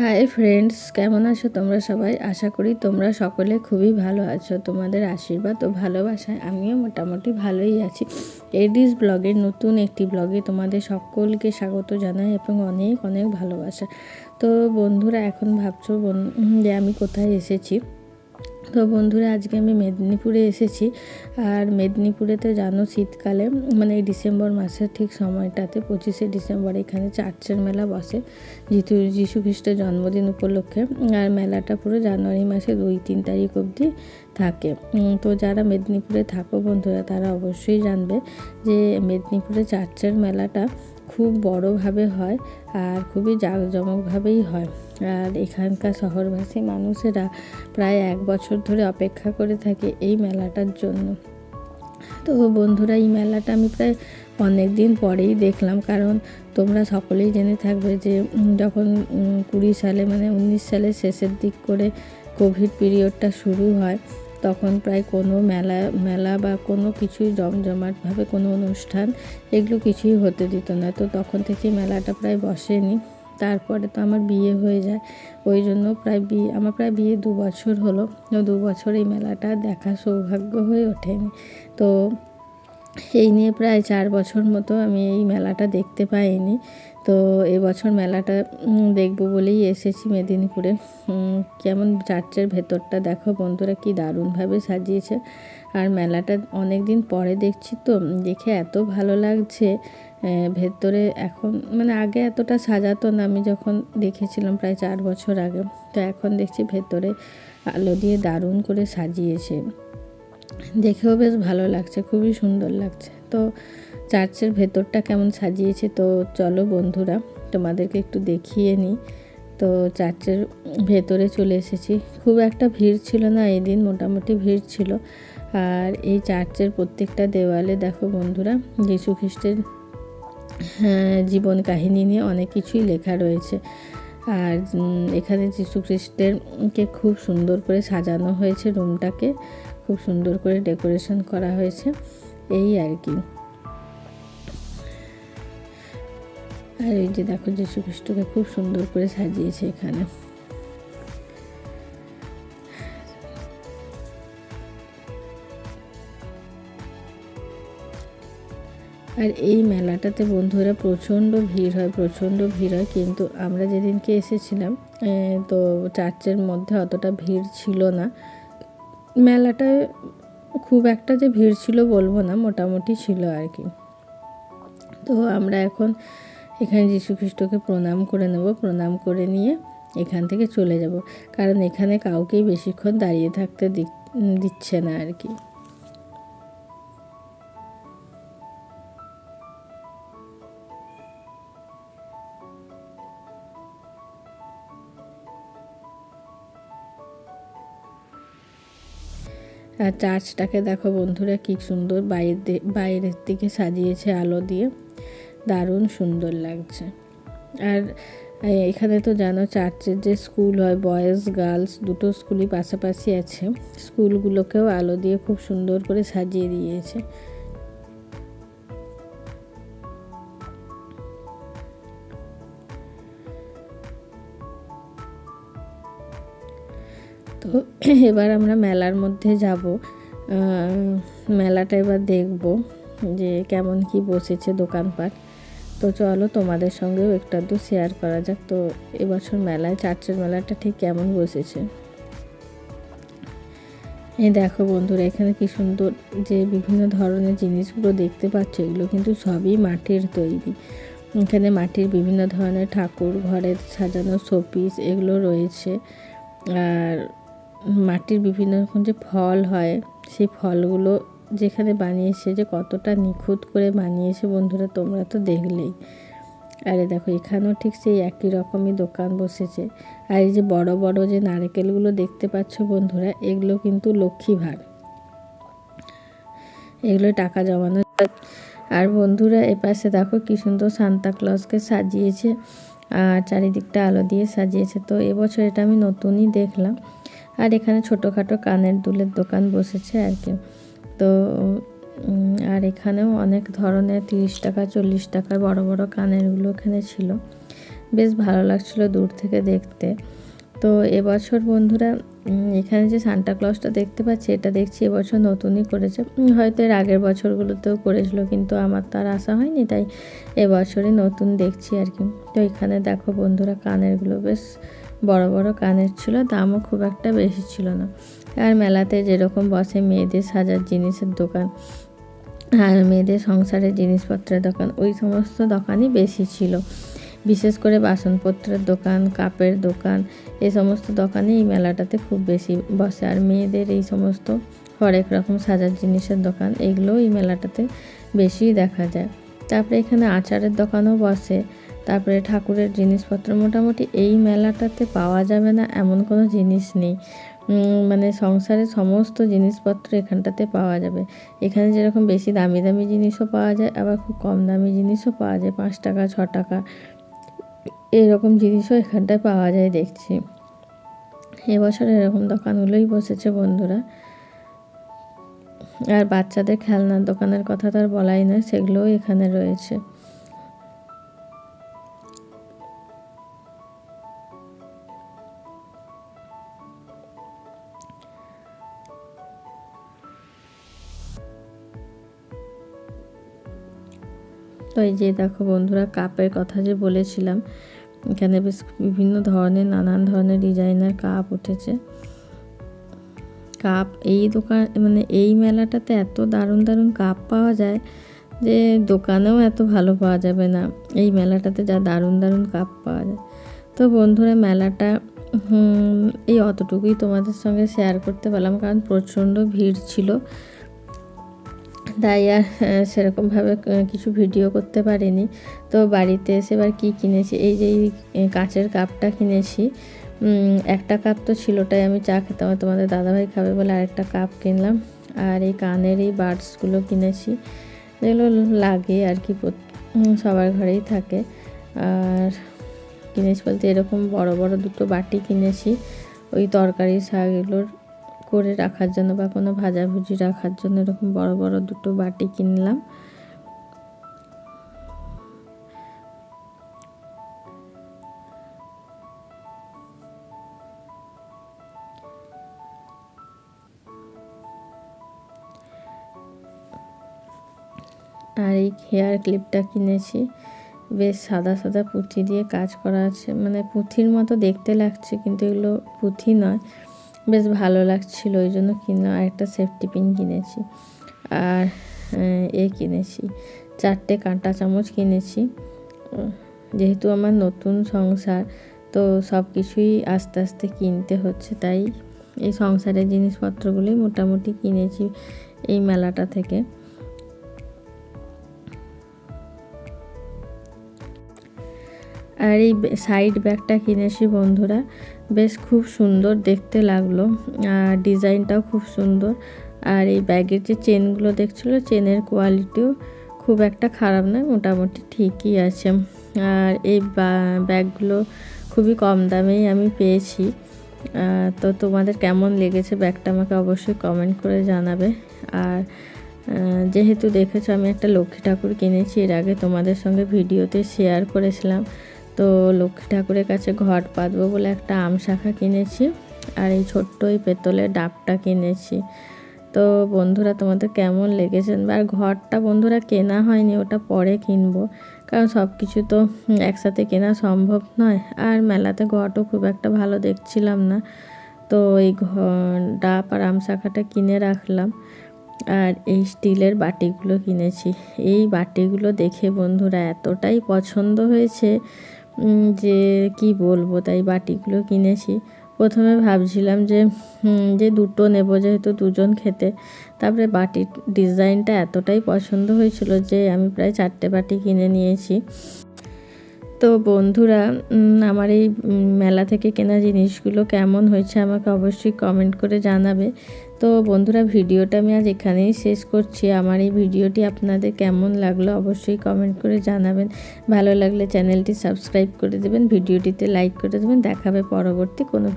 Hi friends কেমন আছো তোমরা সবাই? আশা করি তোমরা সকলে খুবই ভালো আছো। তোমাদের আশীর্বাদ ও ভালোবাসায় আমিও মোটামুটি ভালোই আছি। এডিস ব্লগের নতুন একটি ব্লগে তোমাদের সকলকে স্বাগত জানাই এবং অনেক অনেক ভালোবাসা। তো বন্ধুরা, এখন ভাবছ যে আমি কোথায় এসেছি? তো বন্ধুরা, আজকে আমি মেদিনীপুরে এসেছি। আর মেদিনীপুরে তো জানো শীতকালে মানে এই ডিসেম্বর মাসের ঠিক সময়টাতে, পঁচিশে ডিসেম্বর এখানে চার্চের মেলা বসে যিশু যিশু খ্রিস্টের জন্মদিন উপলক্ষে। আর মেলাটা পুরো জানুয়ারি মাসে দুই তিন তারিখ অবধি থাকে। তো যারা মেদিনীপুরে থাকো বন্ধুরা, তারা অবশ্যই জানবে যে মেদিনীপুরে চার্চের মেলাটা খুব বড়োভাবে হয় আর খুবই জাঁকজমকভাবেই হয়। আর এখানকার শহরবাসী মানুষেরা প্রায় এক বছর ধরে অপেক্ষা করে থাকে এই মেলাটার জন্য। তো বন্ধুরা, এই মেলাটা আমি প্রায় অনেক দিন পরেই দেখলাম, কারণ তোমরা সকলেই জেনে থাকবে যে যখন কুড়ি সালে মানে উনিশ সালের শেষের দিক করে কোভিড পিরিয়ডটা শুরু হয় তখন প্রায় কোনো মেলা মেলা বা কোনো কিছুই জমজমাটভাবে কোনো অনুষ্ঠান এগুলো কিছুই হতে দিত না। তো তখন থেকে মেলাটা প্রায় বসেনি। তারপরে তো আমার বিয়ে হয়ে যায়। ওই জন্য প্রায় বিয়ে, আমার প্রায় বিয়ে দু বছর হলো। দু বছর এই মেলাটা দেখা সৌভাগ্য হয়ে ওঠেনি। তো এই নিয়ে প্রায় চার বছর মতো আমি এই মেলাটা দেখতে পাইনি। তো এবছর মেলাটা দেখব বলেই এসেছি মেদিনীপুরে। কেমন চার্চের ভেতরটা দেখো বন্ধুরা, কি দারুণভাবে সাজিয়েছে। আর মেলাটা অনেক দিন পরে দেখছি তো, দেখে এত ভালো লাগছে। ভেতরে এখন মানে আগে এতটা সাজাতো না, আমি যখন দেখেছিলাম প্রায় চার বছর আগে। তো এখন দেখছি ভেতরে আলো দিয়ে দারুণ করে সাজিয়েছে। দেখেও বেশ ভালো লাগছে খুবই সুন্দর লাগছে। তো চার্চের ভেতরটা কেমন সাজিয়েছে? তো চলো বন্ধুরা তোমাদেরকে একটু দেখিয়ে নিই। তো চার্চের ভেতরে চলে এসেছি। খুব একটা ভিড় ছিল না এই দিন মোটামুটি ভিড় ছিল। আর এই চার্চের প্রত্যেকটা দেওয়ালে দেখো বন্ধুরা যীশু খ্রিস্টের হ্যাঁ, জীবন কাহিনী নিয়ে অনেক কিছুই লেখা রয়েছে। আর এখানে যীশু খ্রিস্টেরকে খুব সুন্দর করে সাজানো হয়েছে রুমটাকে। খুব সুন্দর করে ডেকোরেশন করা হয়েছে, এই আর কি। আর এই যে দেখো খ্রিস্টকে খুব সুন্দর করে সাজিয়েছে এখানে। আর এই মেলাটাতে বন্ধুরা প্রচণ্ড ভিড় হয়, প্রচণ্ড ভিড় হয়, কিন্তু আমরা যেদিনকে এসেছিলাম তো চার্চের মধ্যে অতটা ভিড় ছিল না। মেলাটায় খুব একটা যে ভিড় ছিল বলব না, মোটামুটি ছিল আর কি। তো আমরা এখন এখানে খ্রিস্টকে প্রণাম করে নেব, প্রণাম করে নিয়ে এখান থেকে চলে যাব। কারণ এখানে কাউকেই বেশিক্ষণ দাঁড়িয়ে থাকতে দিচ্ছে না আর কি। আর চার্চটাকে দেখো বন্ধুরা কি সুন্দর বাইরের বাইরের দিকে সাজিয়েছে আলো দিয়ে। দারুণ সুন্দর লাগছে। আর এখানে তো জানো চার্চের যে স্কুল হয়, বয়েজ, গার্লস দুটো স্কুলই পাশাপাশি আছে। স্কুলগুলোকেও আলো দিয়ে খুব সুন্দর করে সাজিয়ে দিয়েছে। তো এবার আমরা মেলার মধ্যে যাব। মেলাটা এবার দেখব যে কেমন কি বসেছে দোকানপাট। তো চলো তোমাদের সঙ্গেও একটু আধটু শেয়ার করা যাক। তো এবছর মেলায়, চার্চের মেলাটা ঠিক কেমন বসেছে? এই দেখো বন্ধুরা, এখানে কি সুন্দর যে বিভিন্ন ধরনের জিনিসগুলো দেখতে পাচ্ছ, এগুলো কিন্তু সবই মাটির তৈরি। এখানে মাটির বিভিন্ন ধরনের ঠাকুর ঘরের সাজানো শোপিস, এগুলো রয়েছে। আর মাটির বিভিন্ন রকম যে ফল হয়, সেই ফলগুলো যেখানে বানিয়েছে যে কতটা নিখুঁত করে বানিয়েছে বন্ধুরা, তোমরা তো দেখলেই। আরে দেখো, এখানেও ঠিক সেই একই রকমই দোকান বসেছে। আর এই যে বড় বড় যে নারকেলগুলো দেখতে পাচ্ছ বন্ধুরা, এগুলো কিন্তু লক্ষ্মী ভার এগুলো টাকা জমানো। আর বন্ধুরা এপাশে দেখো কি সুন্দর সান্তা ক্লজকে সাজিয়েছে, আর চারিদিকটা আলো দিয়ে সাজিয়েছে। তো এবছর এটা আমি নতুনই দেখলাম। আর এখানে ছোটোখাটো কানের দুলের দোকান বসেছে আর কি। তো আর এখানেও অনেক ধরনের তিরিশ টাকা, চল্লিশ টাকার বড় বড় কানেরগুলো এখানে ছিল। বেশ ভালো লাগছিল দূর থেকে দেখতে। তো এবছর বন্ধুরা এখানে যে সান্টা ক্লজটা দেখতে পাচ্ছি, এটা দেখছি এবছর নতুনই করেছে। হয়তো এর আগের বছরগুলোতেও করেছিল, কিন্তু আমার তো আর আসা হয়নি, তাই এবছরই নতুন দেখছি আর কি। তো এখানে দেখো বন্ধুরা, কানেরগুলো বেশ বড় বড় কানের ছিল, দামও খুব একটা বেশি ছিল না। আর মেলাতে যেরকম বসে মেয়েদের সাজার জিনিসের দোকান আর মেয়েদের সংসারের জিনিসপত্রের দোকান, ওই সমস্ত দোকানই বেশি ছিল। বিশেষ করে বাসনপত্রের দোকান, কাপের দোকান এই সমস্ত দোকানে এই মেলাটাতে খুব বেশি বসে। আর মেয়েদের এই সমস্ত হরেক রকম সাজার জিনিসের দোকান এগুলো এই মেলাটাতে বেশি দেখা যায়। তারপরে এখানে আচারের দোকানও বসে। তারপরে ঠাকুরের জিনিসপত্র মোটামুটি এই মেলাটাতে পাওয়া যাবে না, এমন কোনো জিনিস নেই। মানে সংসারের সমস্ত জিনিসপত্র এখানটাতে পাওয়া যাবে। এখানে যেরকম বেশি দামি দামি জিনিসও পাওয়া যায়, আবার খুব কম দামি জিনিসও পাওয়া যায়, পাঁচ টাকা, ছ টাকা। এরকম জিনিসও এখানটায় পাওয়া যায় দেখছি। এবছর এরকম দোকানগুলোই বসেছে বন্ধুরা। আর বাচ্চাদের খেলনার দোকানের কথা তো আর বলাই নয়, সেগুলোও এখানে রয়েছে। তো এই যে দেখো বন্ধুরা, কাপের কথা যে বলেছিলাম, এখানে বেশ বিভিন্ন ধরনের, নানান ধরনের ডিজাইনের কাপ উঠেছে। কাপ, এই দোকান মানে এই মেলাটাতে এত দারুণ দারুণ কাপ পাওয়া যায় যে দোকানেও এত ভালো পাওয়া যাবে না। এই মেলাটাতে যা দারুণ দারুণ কাপ পাওয়া যায়। তো বন্ধুরা, মেলাটা এই অতটুকুই তোমাদের সঙ্গে শেয়ার করতে পারলাম, কারণ প্রচণ্ড ভিড় ছিল। তাই আর সেরকমভাবে কিছু ভিডিও করতে পারিনি। তো বাড়িতে এসে এবার কী কিনেছি? এই যে কাঁচের কাপটা কিনেছি। একটা কাপ তো ছিলটাই আমি চা খেতাম। তোমাদের দাদাভাই খাবে বলে আরেকটা কাপ কিনলাম। আর এই কানের এই বার্ডসগুলো কিনেছি। যেগুলো লাগে আর কি সবার ঘরেই থাকে। আর কিনেছি বলতে এরকম বড় বড় দুটো বাটি কিনেছি। ওই তরকারি শাক এগুলোর করে রাখার জন্য বা কোনো ভাজাভুজি রাখার জন্য এরকম বড় বড় দুটো বাটি কিনলাম। আর এই হেয়ার ক্লিপটা কিনেছি। বেশ সাদা সাদা পুঁথি দিয়ে কাজ করা আছে। মানে পুঁথির মতো দেখতে লাগছে কিন্তু এগুলো পুঁথি নয়। বেশ ভালো লাগছিল, ওই জন্য কিনলাম আরেকটা সেফটি পিন কিনেছি। আর, এ কিনেছি, চারটে কাঁটা চামচ কিনেছি। যেহেতু আমার নতুন সংসার, তো সব কিছুই আস্তে আস্তে কিনতে হচ্ছে, তাই এই সংসারের জিনিসপত্রগুলোই মোটামুটি কিনেছি এই মেলাটা থেকে। আর এই সাইড ব্যাগটা কিনেছি বন্ধুরা। বেশ খুব সুন্দর দেখতে লাগল। আর ডিজাইনটাও খুব সুন্দর। আর এই ব্যাগের যে চেনগুলো দেখছিলো চেনের কোয়ালিটিও খুব একটা খারাপ নয়, মোটামুটি ঠিকই আছে। আর এই ব্যাগগুলো খুবই কম দামেই আমি পেয়েছি। তো তোমাদের কেমন লেগেছে ব্যাগটা আমাকে অবশ্যই কমেন্ট করে জানাবে। আর যেহেতু দেখেছ আমি একটা লক্ষ্মী ঠাকুর কিনেছি, এর আগে তোমাদের সঙ্গে ভিডিওতে শেয়ার করেছিলাম। তো লক্ষ্মী ঠাকুরের কাছে ঘট পাতবো বলে একটা আম শাখা কিনেছি আর এই ছোট্ট এই পেতলের ডাবটা কিনেছি। তো বন্ধুরা, তোমাদের কেমন লেগেছেন আর ঘরটা বন্ধুরা কেনা হয়নি, ওটা পরে কিনবো। কারণ সব কিছু তো একসাথে কেনা সম্ভব নয়। আর মেলাতে ঘটও খুব একটা ভালো দেখছিলাম না। তো এই ঘ- ডাব আর আম শাখাটা কিনে রাখলাম। আর এই স্টিলের বাটিগুলো কিনেছি। এই বাটিগুলো দেখে বন্ধুরা এতটাই পছন্দ হয়েছে যে কি বলব, তাই বাটিগুলো কিনেছি। প্রথমে ভাবছিলাম যে যে দুটো নেব যেহেতু দুজন খেতে। তারপরে বাটির ডিজাইনটা এতটাই পছন্দ হয়েছিল যে, আমি প্রায় চারটে বাটি কিনে নিয়েছি। তো বন্ধুরা আমার এই মেলা থেকে কেনা জিনিসগুলো কেমন হয়েছে আমাকে অবশ্যই কমেন্ট করে জানাবে। তো বন্ধুরা, ভিডিওটা আমি আজ এখানেই শেষ করছি। আমার এই ভিডিওটি আপনাদের কেমন লাগল অবশ্যই কমেন্ট করে জানাবেন। ভালো লাগলে চ্যানেলটি সাবস্ক্রাইব করে দেবেন, ভিডিওটিতে লাইক করে দেবেন। দেখাবে পরবর্তী কোনো